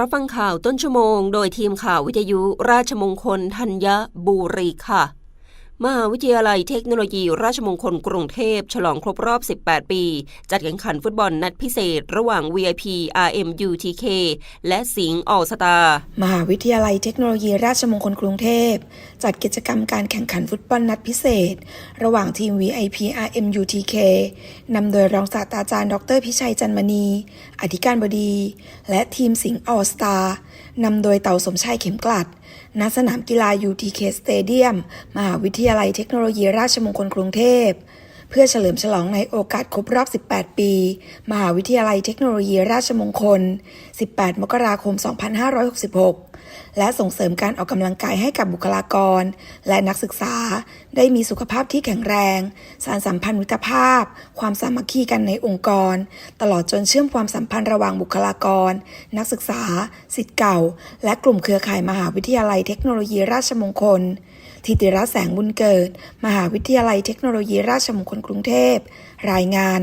รับฟังข่าวต้นชั่วโมง โดยทีมข่าววิทยุราชมงคลธัญบุรีค่ะ มหาวิทยาลัยเทคโนโลยี ราชมงคลกรุงเทพ ฉลองครบรอบ 18 ปี จัดแข่งขันฟุตบอลนัดพิเศษ ระหว่าง VIP RMUTK และสิงห์ออสตามหาวิทยาลัยเทคโนโลยีราชมงคลกรุงเทพ จัดกิจกรรมการแข่งขันฟุตบอลนัดพิเศษ ระหว่างทีม VIP RMUTK นำโดยรองศาสตราจารย์ ดรพิชัยจันมณี อธิการบดี และทีมสิงห์ออสตานำโดยเต่าสมชายเข็มกลัด ณสนามกีฬา UTK Stadium มหาวิทยาลัยเทคโนโลยีราชมงคลกรุงเทพ เพื่อเฉลิมฉลองในโอกาสครบรอบ 18 ปี มหาวิทยาลัยเทคโนโลยีราชมงคล 18 มกราคม 2566 และส่งเสริมการออกกำลังกายให้กับบุคลากร และนักศึกษาได้มีสุขภาพที่แข็งแรง สารสัมพันธ์มิตรภาพ ความสามัคคีกันในองค์กร ตลอดจนเชื่อมความสัมพันธ์ระหว่างบุคลากร นักศึกษาสิทธิ์เก่า และกลุ่มเครือข่ายมหาวิทยาลัยเทคโนโลยีราชมงคลทิติรัตน์แสงบุญเกิด มหาวิทยาลัยเทคโนโลยีราชมงคลกรุงเทพ รายงาน